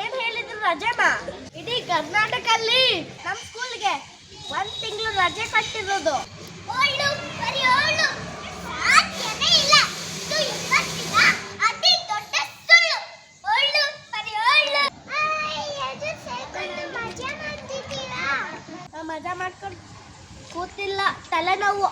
ಏನ್ ಹೇಳಿದ್ರು ರಜೆಮ್ಮ ಇಡೀ ಕರ್ನಾಟಕಲ್ಲಿ ನಮ್ ಸ್ಕೂಲ್ಗೆ ಒಂದ್ ತಿಂಗಳು ರಜೆ ಕಟ್ಟಿರೋದು. ಮಜಾ ಮಾಡ್ಕೊಂಡು ಕೂತಿಲ್ಲ ತಲೆನೋವು.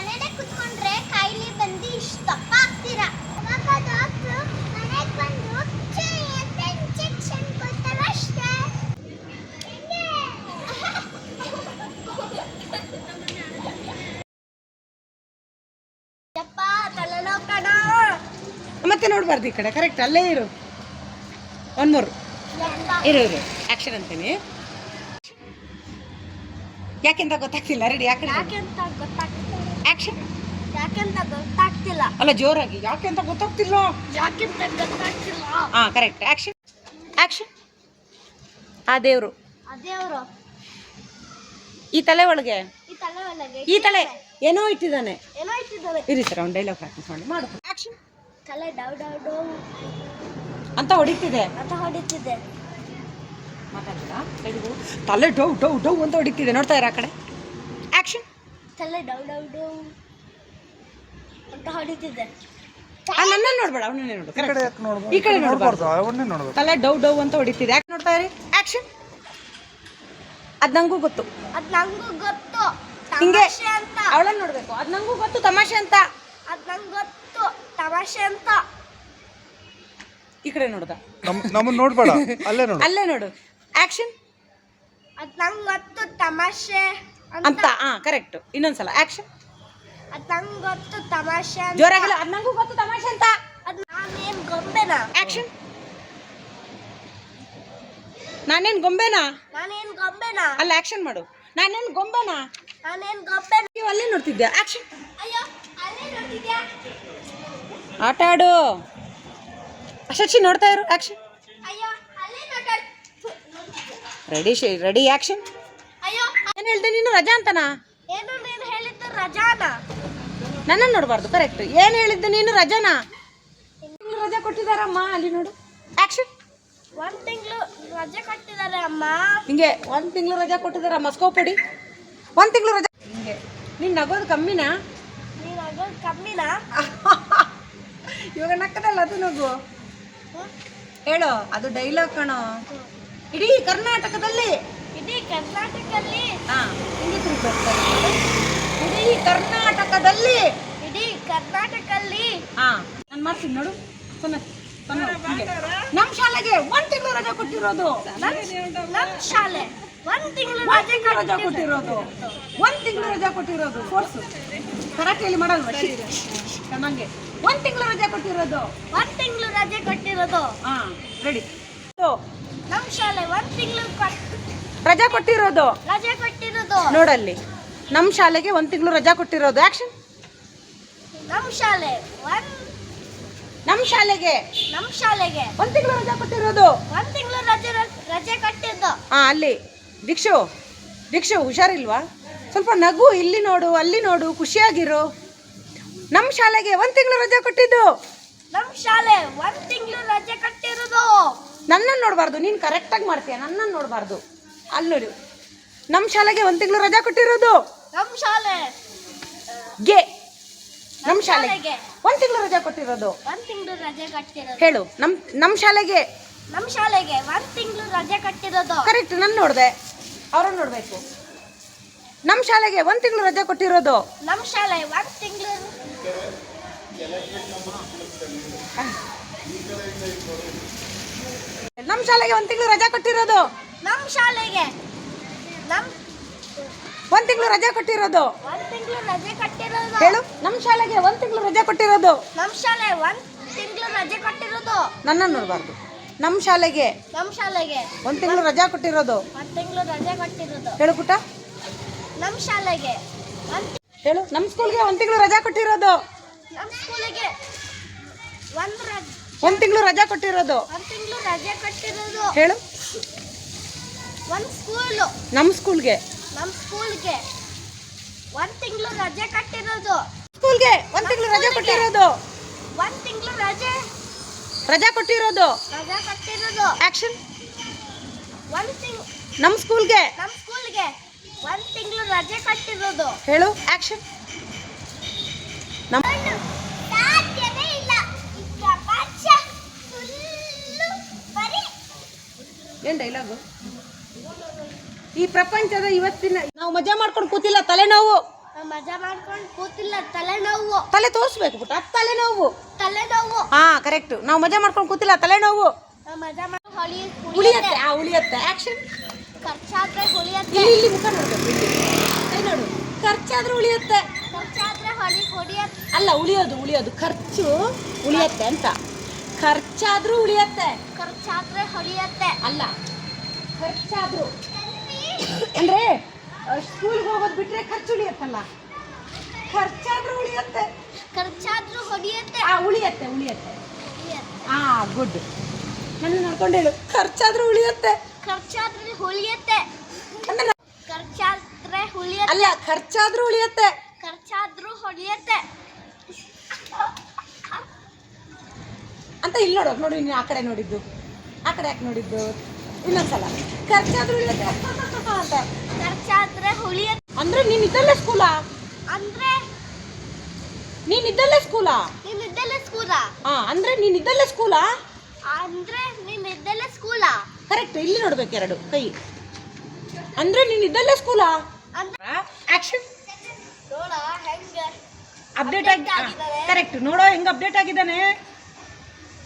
ಮನೇಲೆ ಕುತ್ಕೊಂಡ್ರೆ ಕಾಯಿಲೆ ಬಂದು ಇಷ್ಟು. ದಪ್ಪ ಆಗ್ತೀರಾ ಅವಾಗ ಡಾಕ್ಟ್ರು ಮನೆಗೆ ಬಂದು ಅಂತ ಇಂಜೆಕ್ಷನ್ ಕೊಡ್ತಾರೆ ಅಷ್ಟೇ. ಮತ್ತೆ ನೋಡ್ಬಾರ್ದು ಈ ಕಡೆ. ಕರೆಕ್ಟ್ ಅಲ್ಲೇ ಇರು. ಒನ್ ಮೂರು. ಇರು ಇರು. ಆಕ್ಷನ್ ಅಂತೀನಿ. ಯಾಕೆಂತ ಗೊತ್ತಾಗ್ತಿಲ್ಲ? ರೆಡಿ ಯಾಕೆ ಯಾಕೆಂತ ಗೊತ್ತಾಗ್ತಿಲ್ಲ? ಆಕ್ಷನ್ ಯಾಕೆಂತ ಗೊತ್ತಾಗ್ತಿಲ್ಲ. ಅಲ್ಲ ಜೋರಾಗಿ. ಯಾಕೆಂತ ಗೊತ್ತಾಗ್ತಿಲ್ಲ? ಯಾಕೆಂತ ಗೊತ್ತಾಗ್ತಿಲ್ಲ. ಹಾ ಕರೆಕ್ಟ್ ಆಕ್ಷನ್ ಆಕ್ಷನ್ ಆ ದೇವ್ರು. ಈ ತಲೆ ಒಳಗೆ? ಈ ತಲೆ ಒಳಗೆ. ಈ ತಲೆ. ಏನೋ ಇಟ್ಟಿದ್ದಾನೆ. ಏನೋ ಇಟ್ಟಿದ್ದಾರೆ ಇರಿ ಸರ್ ಅವ್ನು ಡೈಲಾಗ್ ಪ್ರಾಕ್ಟೀಸ್ ಮಾಡಿ. ಮಾಡು ಆಕ್ಷನ್ ತಲೆ ಡೌ ಡೌ ಡೌ. ಅಂತ ಹೊಡಿತಿದೆ. ಅಂತ ಹೊಡಿತಿದೆ. ಮಾತಾಡ್ತೀರಾ? ತಲೆ ಡೌ ಡೌ ಡೌ ಅಂತ ಹೊಡಿತಿದೆ. ನೋಡ್ತಾ ಇರ ಆ ಕಡೆ? ಆಕ್ಷನ್ ತಲೆ ಡೌ ಡೌ ಡೌ ಅಂತ ಹೊಡಿತಿದ್ದೆ. ನನ್ನ ನೋಡ್ಬೇಡ ಅವನನ್ನೇ ನೋಡು ಈ ಕಡೆ correct. ಯಾಕೆ ನೋಡ್ಬೋದು? ಈ ಕಡೆ ನೋಡ್ಬಾರ್ದು. ಅವನ್ನೇ ನೋಡ್ಬೇಕು. ತಲೆ ಡೌ ಡೌ ಅಂತ ಹೊಡಿತಿದೆ. ಯಾಕೆ ನೋಡ್ತಾ ಇರಿ ಆಕ್ಷನ್ ಅದ್ ನಂಗೂ ಗೊತ್ತು. ಅದ್ ನಂಗೂ ಗೊತ್ತು. ಹಿಂಗೆ ತಮಾಷೆ ಅಂತ. ಅವಳನ್ನ ನೋಡ್ಬೇಕು. ಅದ್ ನಂಗೂ ಗೊತ್ತು ತಮಾಷೆ ಅಂತ. ಅದ್ ನಂಗೆ ಗೊತ್ತು. ತಮಾಷೆ ಅಂತ. ಈ ಕಡೆ ನೋಡ್ದ. ನಮ್ ನಮ್ಮನ್ನ ನೋಡ್ಬೇಡ. ಅಲ್ಲೇ ನೋಡು. ಅಲ್ಲೇ ನೋಡು. ಆಕ್ಷನ್ ಅದ್ ನಂಗೆ ಗೊತ್ತು. ತಮಾಷೆ. ಅಂತ ಹಾಂ ಕರೆಕ್ಟ್ ಇನ್ನೊಂದ್ಸಲ ಆಕ್ಷನ್ ಅದು ನಂಗೆ ಗೊತ್ತು ತಮಾಷೆ ಅಂತ. ಜೋರಾಗಿಲ್ಲ ಅದ್ ನಂಗೂ ಗೊತ್ತು ತಮಾಷೆ ಅಂತ. ಅದ್ ನಾನೇನ್ ಗೊಂಬೆನಾ? ಆಕ್ಷನ್ ನಾನೇನ್ ಗೊಂಬೆನಾ? ನಾನೇನ್ ಗೊಂಬೆನಾ? ಅಲ್ಲ ಆಕ್ಷನ್ ಮಾಡು. ನಾನೇನ್ ಗೊಂಬೆನಾ? ನಾನೇನ್ ಗೊಂಬೆನಾ ನೀವು ಅಲ್ಲೇ ನೋಡ್ತಿದ್ದೆ ಆಕ್ಷನ್ ಅಯ್ಯೋ ಅಲ್ಲೇ ನೋಡಿದ್ಯಾ ಆಟ ಆಡು. ಶಶಿ ನೋಡ್ತಾ ಇರು ಆಕ್ಷನ್ ಅಯ್ಯೋ ಅಲ್ಲೇ ನೋಡ ರೆಡಿ ರೆಡಿ ಏನು ಹೇಳ್ದೆ ನೀನು ರಜಾ ಅಂತನಾ? ಏನು ನೀನು ಹೇಳಿದ್ದು ರಜಾನ? ನನ್ನನ್ನು ನೋಡಬಾರ್ದು ಕರೆಕ್ಟ್ ಏನು ಹೇಳಿದ್ದು ನೀನು ರಜಾನಾ? ರಜಾ ಕೊಟ್ಟಿದಾರಮ್ಮ ಅಲ್ಲಿ ನೋಡು. ಆಕ್ಷನ್ ಒಂದ್ ತಿಂಗಳು ರಜೆ ಕೊಟ್ಟಿದ್ದಾರೆ ಅಮ್ಮ. ಹಿಂಗೆ ಒಂದು ತಿಂಗಳು ರಜಾ ಕೊಟ್ಟಿದಾರ ಮಸ್ಕೋಪಡಿ ಒಂದು ತಿಂಗಳು ರಜಾ ಹಿಂಗೆ. ನೀನು ನಗೋದು ಕಮ್ಮಿನಾ? ನೀನು ನಗೋದು ಕಮ್ಮಿನಾ? ಇವಾಗ ನಕ್ಕದಲ್ಲ ಅದು ನಗು? ಹೇಳೋ ಅದು ಡೈಲಾಗ್ ಕಣೋ. ಇಡೀ ಕರ್ನಾಟಕದಲ್ಲಿ ಇಡೀ ಕರ್ನಾಟಕದಲ್ಲಿ ಹಾ. ಹಿಂಗೆ ಇಡೀ ಕರ್ನಾಟಕದಲ್ಲಿ. ಇಡೀ ಕರ್ನಾಟಕದಲ್ಲಿ. ಹಾ. ನಾನು ಮಾಡ್ತೀನಿ ನೋಡು. ಸೊನ್ನೆ ನಮ್ಮ ಶಾಲೆಗೆ ಒಂದು ತಿಂಗಳು ರಜೆ ಕೊಟ್ಟಿರೋದು. ನಮ್ ಶಾಲೆ ಒಂದ್ ತಿಂಗಳು ಒಂದ್ ತಿಂಗಳು ರಜಾ ಕೊಟ್ಟಿರೋದು. ಒಂದ್ ತಿಂಗಳು ರಜೆ ಕೊಟ್ಟಿರೋದು. ಫೋರ್ಸ್ ಕರಾಟೆಯಲ್ಲಿ ಮಾಡಲ್ವಾ? ನಮಗೆ ಒಂದ್ ತಿಂಗಳು ರಜೆ ಕೊಟ್ಟಿರೋದು. ಒಂದ್ ತಿಂಗಳು ರಜೆ ಕೊಟ್ಟಿರೋದು. ಹಾ ರೆಡಿ ನಮ್ ಶಾಲೆ ಒಂದ್ ತಿಂಗಳು ರಜಾ ಕೊಟ್ಟಿರೋದು. ರಜೆ ಕೊಟ್ಟಿರೋದು. ನೋಡಲ್ಲಿ. ನಮ್ಮ ಶಾಲೆಗೆ ಒಂದ್ ತಿಂಗಳು ರಜಾ ಕೊಟ್ಟಿರೋದು. ಆಕ್ಷನ್ ನಮ್ಮ ಶಾಲೆ. ಒಂದ್ ನಮ್ಮ ಶಾಲೆಗೆ. ನಮ್ಮ ಶಾಲೆಗೆ. ಒಂದ್ ತಿಂಗಳು ರಜಾ ಕೊಟ್ಟಿರೋದು. ಒಂದ್ ತಿಂಗಳು ರಜೆ ರಜೆ ಕೊಟ್ಟಿದ್ದು. ಹಾ ಅಲ್ಲಿ. ದೀಕ್ಷು ದೀಕ್ಷು ಹುಷಾರಿಲ್ವಾ? ಸ್ವಲ್ಪ ನಗು ಇಲ್ಲಿ ನೋಡು ಅಲ್ಲಿ ನೋಡು ಖುಷಿಯಾಗಿರು. ನಮ್ಮ ಶಾಲೆಗೆ ಒಂದ್ ತಿಂಗಳು ರಜಾ ಕೊಟ್ಟಿದ್ದು. ನಮ್ಮ ಶಾಲೆ ಒಂದ್ ತಿಂಗಳು ರಜೆ ಕಟ್ಟಿರೋದು. ನನ್ನನ್ನು ನೋಡಬಾರ್ದು. ನೀನು ಕರೆಕ್ಟಾಗಿ ಮಾಡ್ತೀಯ. ನನ್ನನ್ನು ನೋಡಬಾರ್ದು. ಅಲ್ಲಿ ನೋಡು ನಮ್ಮ ಶಾಲೆಗೆ ಒಂದು ತಿಂಗಳು ರಜಾ ಕೊಟ್ಟಿರೋದು. ನಮ್ಮ ಶಾಲೆ. ಗೆ. ನಮ್ಮ ಶಾಲೆಗೆ ಶಾಲೆಗೆ. ಒಂದು ತಿಂಗಳು ರಜಾ ಕೊಟ್ಟಿರೋದು. ಒಂದ್ ತಿಂಗಳು ರಜೆ ಕಟ್ಟಿರೋದು. ಹೇಳು ನಮ್ಮ ನಮ್ಮ ಶಾಲೆಗೆ. ನಮ್ಮ ಶಾಲೆಗೆ ಒಂದ್ ತಿಂಗಳು ರಜೆ ಕಟ್ಟಿರೋದು. ಕರೆಕ್ಟ್ ನಾನು ನೋಡಿದೆ. ಅವ್ರನ್ನ ನೋಡಬೇಕು. ನಮ್ಮ ಶಾಲೆಗೆ ಒಂದು ತಿಂಗಳು ರಜೆ ಕೊಟ್ಟಿರೋದು. ನಮ್ಮ ಶಾಲೆ ಒಂದ್ ತಿಂಗಳು. ನಮ್ಮ ಶಾಲೆಗೆ ಒಂದು ತಿಂಗಳು ರಜಾ ಕೊಟ್ಟಿರೋದು. ನಮ್ ಶಾಲೆಗೆ. ನಮ್ಮ ಒಂದು ತಿಂಗಳು ರಜೆ ಕೊಟ್ಟಿರೋದು. ಒಂದು ತಿಂಗಳು ರಜೆ ಕೊಟ್ಟಿರೋದು. ಹೇಳು. ನಮ್ಮ ಶಾಲೆಗೆ ಒಂದು ತಿಂಗಳು ರಜೆ ಕೊಟ್ಟಿರೋದು. ನಮ್ಮ ಶಾಲೆ ಒಂದು ತಿಂಗಳು ರಜೆ ಕೊಟ್ಟಿರೋದು. ನನ್ನ ನೋಡಬಾರ್ದು. ನಮ್ಮ ಶಾಲೆಗೆ ನಮ್ಮ ಶಾಲೆಗೆ. ಒಂದು ತಿಂಗಳು ರಜಾ ಕೊಟ್ಟಿರೋದು. ಒಂದು ತಿಂಗಳು ರಜೆ ಕೊಟ್ಟಿರೋದು. ಹೇಳು ಪುಟ ನಮ್ಮ ಶಾಲೆಗೆ ಒಂದ್ ಹೇಳು. ನಮ್ಮ ಸ್ಕೂಲ್ಗೆ ಒಂದು ತಿಂಗಳು ರಜಾ ಕೊಟ್ಟಿರೋದು. ನಮ್ಮ ಸ್ಕೂಲಿಗೆ ಒಂದು ರಜೆ ಒಂದು ತಿಂಗಳು ರಜಾ ಕೊಟ್ಟಿರೋದು. ಒಂದು ತಿಂಗಳು ರಜೆ ಕೊಟ್ಟಿರೋದು. ಹೇಳು. ಒಂದ್ ಸ್ಕೂಲು. ನಮ್ಮ ಸ್ಕೂಲ್ಗೆ. ನಮ್ಮ ಸ್ಕೂಲ್ಗೆ. ಒಂದ್ ತಿಂಗಳು ರಜೆ ಕಟ್ಟಿರೋದು. ಸ್ಕೂಲ್ಗೆ ಒಂದು ತಿಂಗಳು ರಜೆ ಕೊಟ್ಟಿರೋದು. ಒಂದ್ ತಿಂಗಳು ರಜೆ. ರಜೆ ಕೊಟ್ಟಿರೋದು. ರಜೆ ಕಟ್ಟಿರೋದು. ಆಕ್ಷನ್ ಒಂದ್ ತಿಂಗ್ ನಮ್ಮ ಸ್ಕೂಲ್ಗೆ. ನಮ್ಮ ಸ್ಕೂಲ್ಗೆ ಒಂದ್ ತಿಂಗಳು ರಜೆ ಕಟ್ಟಿರೋದು. ಹೇಳು ಆಕ್ಷನ್ ನಮ್ಮ ಸಾಧ್ಯನೇ ಇಲ್ಲ. ಈ ಪ್ರಪಂಚ ಫುಲ್ಲು ಬರೀ ಏನು ಡೈಲಾಗು ಈ ಪ್ರಪಂಚದ ಇವತ್ತಿನ ನಾವು ಮಜಾ ಮಾಡ್ಕೊಂಡು ಕೂತಿಲ್ಲ ತಲೆನೋವು. ನಾವ್ ಮಜಾ ಮಾಡ್ಕೊಂಡು ಕೂತಿಲ್ಲ ತಲೆನೋವು. ತಲೆ ತೋರಿಸ್ಬೇಕು ಪುಟ್ಟ ಅದು ತಲೆನೋವು. ತಲೆನೋವು. ಹಾ ಕರೆಕ್ಟ್ ನಾವು ಮಜಾ ಮಾಡ್ಕೊಂಡು ಕೂತಿಲ್ಲ ತಲೆನೋವು. ನಾವ್ ಮಜಾ ಮಾಡಿ ಉಳಿಯತ್ತೆ ಆ ಉಳಿಯತ್ತೆ ಆಕ್ಷನ್ ಖರ್ಚಾದ್ರೆ ಹೊಳಿಯತ್ತೆ ಇಲ್ಲಿ ಮುಖ ನೋಡ್ಬೇಕು ಇಲ್ಲಿ. ನೋಡು. ಖರ್ಚಾದ್ರೂ ಉಳಿಯುತ್ತೆ. ಖರ್ಚಾದ್ರೆ ಹೊಳಿ ಹೊಡಿಯತ್ತೆ. ಅಲ್ಲ ಉಳಿಯೋದು ಉಳಿಯೋದು. ಖರ್ಚು ಉಳಿಯತ್ತೆ ಅಂತ. ಖರ್ಚಾದ್ರೂ ಉಳಿಯತ್ತೆ. ಖರ್ಚಾದ್ರೆ ಹೊಳಿಯತ್ತೆ ಅಲ್ಲ ಖರ್ಚಾದ್ರೂ. ಅಂದ್ರೆ ಸ್ಕೂಲ್ಗೆ ಹೋಗೋದು ಬಿಟ್ರೆ ಖರ್ಚು ಉಳಿಯತ್ತಲ್ಲ? ಖರ್ಚಾದ್ರೂ ಉಳಿಯತ್ತೆ. ಖರ್ಚಾದ್ರೂ ಹೊಡಿಯತ್ತೆ. ಆ ಉಳಿಯತ್ತೆ ಉಳಿಯತ್ತೆ. ಆ ಗುಡ್ ನನ್ನ ನೋಡ್ಕೊಂಡು ಹೇಳು. ಖರ್ಚಾದ್ರೂ ಉಳಿಯತ್ತೆ. ಖರ್ಚಾದ್ರೆ ಉಳಿಯತ್ತೆ ಖರ್ಚಾದ್ರೆ ಹುಳಿಯತ್ತೆ. ಅಲ್ಲ ಖರ್ಚಾದ್ರೂ ಉಳಿಯತ್ತೆ. ಖರ್ಚಾದ್ರೂ ಹೊಡಿಯತ್ತೆ ಅಂತ ಇಲ್ಲಿ ನೋಡು ನೋಡಿ ನೀನು ಆ ಕಡೆ ನೋಡಿದ್ದು. ಆ ಕಡೆ ಯಾಕೆ ನೋಡಿದ್ದು? ಇನ್ನೊಂದ್ಸಲ. ಖರ್ಚಾದ್ರೂ ಇಲ್ಲ ಅಂತ ಖರ್ಚಾದ್ರೆ ಹುಲಿ ಅಂದ್ರೆ ನೀನ್ ಇದ್ದಲ್ಲೇ ಸ್ಕೂಲಾ? ಅಂದ್ರೆ ನೀನ್ ಇದ್ದಲ್ಲೇ ಸ್ಕೂಲಾ? ನೀನ್ ಸ್ಕೂಲಾ ಸ್ಕೂಲ? ಹಾ ಅಂದ್ರೆ ನೀನ್ ಇದ್ದಲ್ಲೇ ಸ್ಕೂಲಾ? ಅಂದ್ರೆ ನೀನ್ ಸ್ಕೂಲಾ ಸ್ಕೂಲ? ಕರೆಕ್ಟ್ ಇಲ್ಲಿ ನೋಡ್ಬೇಕು ಎರಡು ಕೈ. ಅಂದ್ರೆ ನೀನ್ ಇದ್ದಲ್ಲೇ ಸ್ಕೂಲಾ? ಅಂದ್ರೆ ಆಕ್ಷನ್ ನೋಡ ಹೆಂಗ ಅಪ್ಡೇಟ್ ಆಗಿ ಕರೆಕ್ಟ್ ನೋಡೋ ಹೆಂಗ್ ಅಪ್ಡೇಟ್ ಆಗಿದ್ದಾನೆ?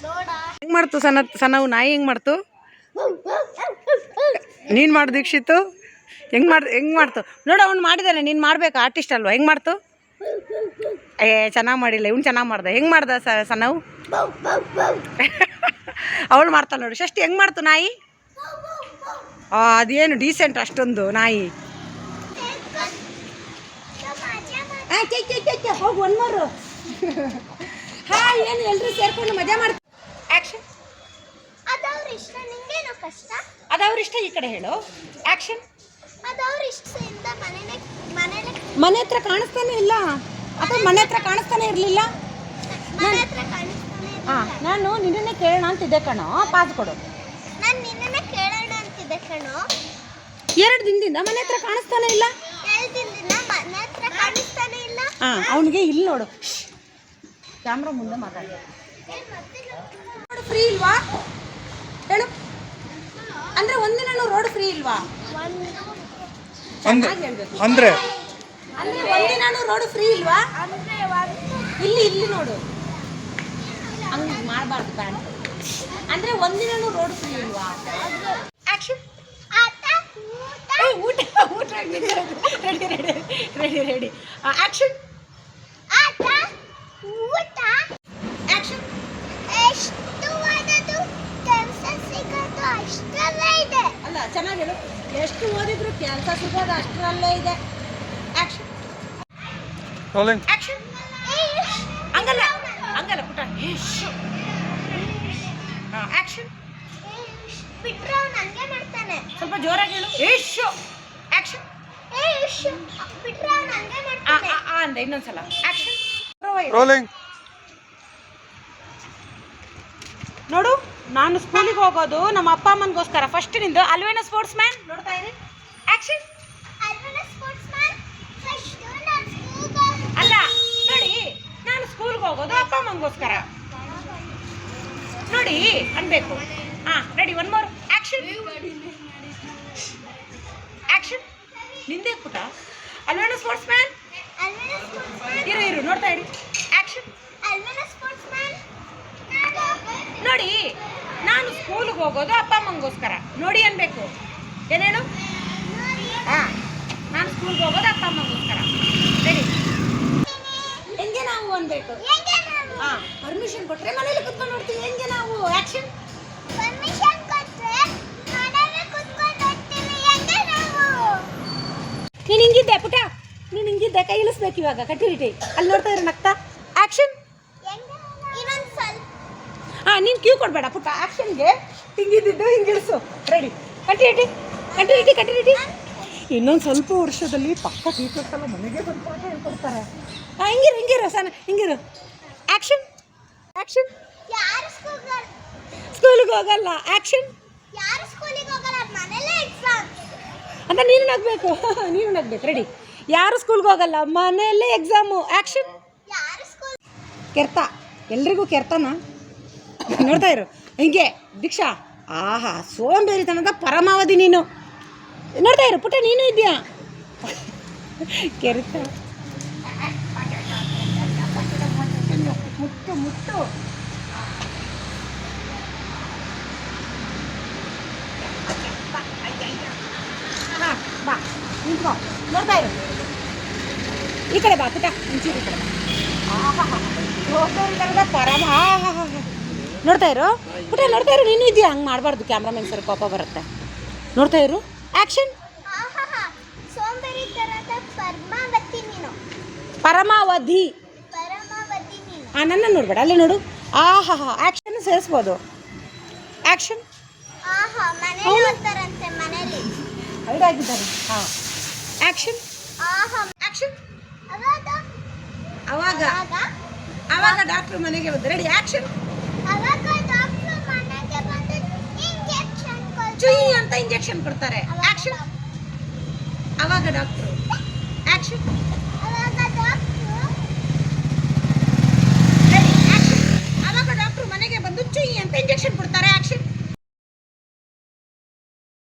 ನೋಡ. ಹೆಂಗ್ ಮಾಡ್ತು ಸಣ್ಣ ಸಣ್ಣವು ನಾಯಿ ಹೆಂಗ್ ಮಾಡ್ತು? ನೀನ್ ಮಾಡು ದೀಕ್ಷಿತು. ಹೆಂಗೆ ಮಾಡ್ ಹೆಂಗೆ ಮಾಡ್ತು? ನೋಡು ಅವ್ನು ಮಾಡಿದಾನೆ ನೀನು ಮಾಡಬೇಕು ಆರ್ಟಿಸ್ಟ್ ಅಲ್ವಾ? ಹೆಂಗೆ ಮಾಡ್ತು? ಏ ಚೆನ್ನಾಗಿ ಮಾಡಿಲ್ಲ ಇವ್ನು ಚೆನ್ನಾಗಿ ಮಾಡ್ದೆ. ಹೆಂಗೆ ಮಾಡ್ದೆ ಸ ಸಣ್ಣವು ಅವಳು ಮಾಡ್ತಾಳೆ ನೋಡಿ. ಷಷ್ಟಿ ಹೆಂಗ್ ಮಾಡ್ತು ನಾಯಿ? ಆ, ಅದೇನು ಡೀಸೆಂಟ್ ಅಷ್ಟೊಂದು ನಾಯಿ. ಹೋಗಿ ಒನ್ ಮೋರು ಹಾಯ್ ಏನು ಎಲ್ಲರೂ ಸೇರ್ಕೊಂಡು ಮಜಾ ಮಾಡ್ತಾರೆ? ಆ್ಯಕ್ಷನ್ ಅದವ್ರ ಇಷ್ಟ ನಿಂಗೇನು ಕಷ್ಟ? ಅದವ್ರ ಇಷ್ಟ ಈ ಕಡೆ ಹೇಳು. ಆ್ಯಕ್ಷನ್ ಅದವ್ರ ಇಷ್ಟದಿಂದ ಮನೇನೆ ಮನೇನೆ ಮನೆ ಹತ್ರ ಕಾಣಿಸ್ತಾನೆ ಇಲ್ಲ? ಅಥವಾ ಮನೆ ಹತ್ರ ಕಾಣಿಸ್ತಾನೆ ಇರಲಿಲ್ಲ? ಮನೆ ಹತ್ರ ಕಾಣಿಸ್ತಾನೆ ಹಾಂ ನಾನು ನಿನ್ನೆ ಕೇಳೋಣ ಅಂತಿದ್ದೆ ಕಣೋ. ಪಾಸ್ ಕೊಡು. ನಾನು ನಿನ್ನನ್ನ ಕೇಳೋಣ ಅಂತಿದ್ದೆ ಕಣೋ. ಎರಡು ದಿನದಿಂದ ಮನೆ ಹತ್ರ ಕಾಣಿಸ್ತಾನೆ ಇಲ್ಲ? ಎರಡು ದಿನದಿಂದ ಮನೆ ಹತ್ರ ಕಾಣಿಸ್ತಾನೆ ಇಲ್ಲ. ಹಾಂ ಅವನಿಗೆ ಇಲ್ಲಿ ನೋಡು. ಕ್ಯಾಮ್ರಾ ಮುಂದೆ ಮಾತಾಡಿ. ನೋಡು ಫ್ರೀ ಇಲ್ವಾ? ಹೇಳು. ಅಂದ್ರೆ ಒಂದಿನ ರೋಡ್ ಫ್ರೀ ಇಲ್ವಾ? ಅಂದ್ರೆ ಅಂದ್ರೆ ರೋಡ್ ಫ್ರೀ ಇಲ್ವಾ? ಅಂದ್ರೆ ಇಲ್ಲಿ ಇಲ್ಲಿ ನೋಡು. ಹಂಗೆ ಮಾಡಬಾರ್ದು ಪ್ಯಾಂಟ್. ಅಂದ್ರೆ ಒಂದಿನ ರೋಡ್ ಫ್ರೀ ಇಲ್ವಾ? ಆಕ್ಷನ್ ಊಟ ಊಟ ready ready ready ready action ಆಟ ಊಟ ಆಕ್ಷನ್ ಎಷ್ಟು ಓದೋದು ಕೆಲಸ ಸಿಗೋದು ಅಷ್ಟರಲ್ಲೇ ಇದೆ ಅಲ್ಲ ಚೆನ್ನಾಗಿ ಹೇಳು ಎಷ್ಟು ಓದಿದ್ರು ಕೆಲಸ ಸಿಗೋದು ಅಷ್ಟರಲ್ಲೇ ಇದೆ. ಆಕ್ಷನ್ ರೋಲಿಂಗ್ ಆಕ್ಷನ್ ಹಂಗಲ್ಲ. ಹಂಗಲ್ಲ ಪುಟ ಯಶ್ ಆಕ್ಷನ್ ಬಿಟ್ರೆ ಅವ್ನು ಹಂಗೆ ಮಾಡ್ತಾನೆ. ಸ್ವಲ್ಪ ಜೋರಾಗಿ ಹೇಳು. ಯಶ್ ಆಕ್ಷನ್ ಏ ಇಶು ಬಿಟ್ರೆ ಅವ್ನು ಹಂಗೆ ಮಾಡ್ತಾನೆ. ಆ, ಆ ಅಂದೆ ಇನ್ನೊಂದ್ಸಲ. ಆಕ್ಷನ್ ರೋಲಿಂಗ್ ನೋಡು ನಾನು ಸ್ಕೂಲಿಗೆ ಹೋಗೋದು ನಮ್ಮ ಅಪ್ಪ ಅಮ್ಮನಿಗೋಸ್ಕರ. ಫಸ್ಟ್ ನಿಂದು. ಅಲ್ವೇನ ಸ್ಪೋರ್ಟ್ಸ್ ಮ್ಯಾನ್ ನೋಡ್ತಾ ಇರಿ. ಆಕ್ಷನ್ ಅಲ್ವನ ಸ್ಪೋರ್ಟ್ಸ್ ಮ್ಯಾನ್ ಫಸ್ಟ್ ನಾನು ಸ್ಕೂಲ್ಗೆ ಅಲ್ಲ ನೋಡಿ ನಾನು ಸ್ಕೂಲ್ಗೆ ಹೋಗೋದು ನೋಡಿ, ಅನ್ಬೇಕು. ಹಾ ready one more action action ನಿಂದೆ ಪುಟ. ಅಲ್ವೇನೋ ಸ್ಪೋರ್ಟ್ಸ್ ಮ್ಯಾನ್ ಇರು ಇರು, ನೋಡ್ತಾ ಇರಿ. ಆಕ್ಷನ್ ನೋಡಿ, ನಾನು ಸ್ಕೂಲ್ಗೆ ಹೋಗೋದು ಅಪ್ಪ ಅಮ್ಮಂಗೋಸ್ಕರ. ನೋಡಿ ಅನ್ಬೇಕು. ಏನೇನು? ಹಾ ನಾನು ಸ್ಕೂಲ್ಗೆ ಹೋಗೋದು ಅಪ್ಪ ಅಮ್ಮಗೋಸ್ಕರ. ರೆಡಿ ಹೆಂಗೆ ನಾವು ಅನ್ಬೇಕು? ಪರ್ಮಿಷನ್ ಕೊಟ್ರೆ ಮನೇಲಿ ಕುತ್ಕೊಂಡು ನೋಡ್ತೀವಿ. ಹೆಂಗೆ ನಾವು? ಆಕ್ಷನ್ ಪರ್ಮಿಷನ್ ಕೊಟ್ರೆ ಕುತ್ಕೊಂಡು ನೋಡ್ತೀವಿ. ಹೆಂಗೆ ನಾವು? ನೀನು ಹಿಂಗಿದ್ದೆ ಪುಟ. ನೀನು ಹಿಂಗಿದ್ದೆ ಕೈ ಇಳಿಸ್ಬೇಕು ಇವಾಗ ಕಟ್ಟಿರಿಟಿ ಅಲ್ಲಿ ನೋಡ್ತಾ ಇರೋ ನಗ್ತಾ? ಆಕ್ಷನ್ ಹೆಂಗೆ ಇನ್ನೊಂದು ಸ್ವಲ್ಪ. ಹಾಂ ನೀನು ಕ್ಯೂ ಕೊಡಬೇಡ ಪುಟ್ಟ ಆಕ್ಷನ್ಗೆ ಹಿಂಗಿದ್ದಿದ್ದು ಹಿಂಗಿಳಿಸು ರೆಡಿ ಕಂಟಿನಿಟಿ ಕಂಟಿನಿಟಿ ಕಂಟಿನಿಟಿ ಇನ್ನೊಂದು ಸ್ವಲ್ಪ ವರ್ಷದಲ್ಲಿ ಪಕ್ಕ ಟೀಚರ್ಸ್ ಎಲ್ಲ ಮನೆಗೆ ಬಂದು ಹೇಳ್ಕೊಡ್ತಾರೆ. ಹಾಂ ಹಿಂಗಿರು ಹಿಂಗಿರು ಸಣ್ಣ ಹಿಂಗಿರು. ಆಕ್ಷನ್ ಆಕ್ಷನ್ ಯಾರು ಸ್ಕೂಲ್ಗೆ ಹೋಗಲ್ಲ. ಆಕ್ಷನ್ ಯಾರು ಸ್ಕೂಲಿಗೆ ಹೋಗಲ್ಲ? ಮನೇಲೇ ಎಕ್ಸಾಮ್ ಅಂತ ನೀನು ನಗ್ಬೇಕು. ನೀನು ನಗ್ಬೇಕು. ರೆಡಿ ಯಾರು ಸ್ಕೂಲ್ಗೆ ಹೋಗಲ್ಲ? ಮನೆಯಲ್ಲೇ ಎಕ್ಸಾಮು ಆ್ಯಕ್ಷನ್ ಯಾರು ಸ್ಕೂಲ್ ಕೆರ್ತ. ಎಲ್ರಿಗೂ ಕೆರ್ತನ? ನೋಡ್ತಾ ಇರು. ಹಿಂಗೆ. ದೀಕ್ಷಾ. ಆಹಾ ಸೋಂಬೇರಿತನದ ಪರಮಾವಧಿ ನೀನು. ನೋಡ್ತಾ ಇರು. ಪುಟ್ಟ ನೀನು ಇದೆಯಾ ಕೆರ್ತ. ಮುಟ್ಟು. ಮುಟ್ಟು ಹಾಂ ಬಾ ನಿಂತ್ಕೋ. ನೋಡ್ತಾ ಇರು. ಈ ಕಡೆ ಬಾ ಪುಟ ಈ ಕಡೆ ಬಾ. ಪರಮ. ನೋಡ್ತಾ ಇರು. ಪುಟ ನೋಡ್ತಾ ಇರು ನೀನು ಇದೆಯಾ ಹಂಗೆ ಮಾಡಬಾರ್ದು ಕ್ಯಾಮ್ರಾಮನ್ ಸರ್ ಕೋಪ ಬರುತ್ತೆ. ನೋಡ್ತಾ ಇರು. ಆ್ಯಕ್ಷನ್ ಪರಮಾವಧಿ. ಆ ನನ್ನ ನೋಡ್ಬೇಡ. ಅಲ್ಲೇ ನೋಡು. ಆಹಾಹಾ ಆ್ಯಕ್ಷನ್ ಸೇರಿಸ್ಬೋದು. ಆ್ಯಕ್ಷನ್ ಆಹಾ ಮನೆ ಹೌದು. ಓದ್ತಾರಂತೆ ಮನೇಲಿ. ಹೈಡ್ ಆಗಿದ್ದಾರೆ ಹಾಂ. ಆ್ಯಕ್ಷನ್ ಆಹಾ ಆ್ಯಕ್ಷನ್ ಅವಾಗ? ಅವಾಗ? ಡಾಕ್ಟ್ರು ಮನೆಗೆ ಬಂದು. ರೆಡಿ ಆ್ಯಕ್ಷನ್ ಚುಯಿ ಅಂತ ಇಂಜೆಕ್ಷನ್ ಕೊಡ್ತಾರೆ. ಆ್ಯಕ್ಷನ್ ಅವಾಗ ಡಾಕ್ಟ್ರು ಆ್ಯಕ್ಷನ್ ಅಂತ ಇಂಜೆಕ್ಷನ್ ಕೊಡ್ತಾರೆ ಆಕ್ಷನ್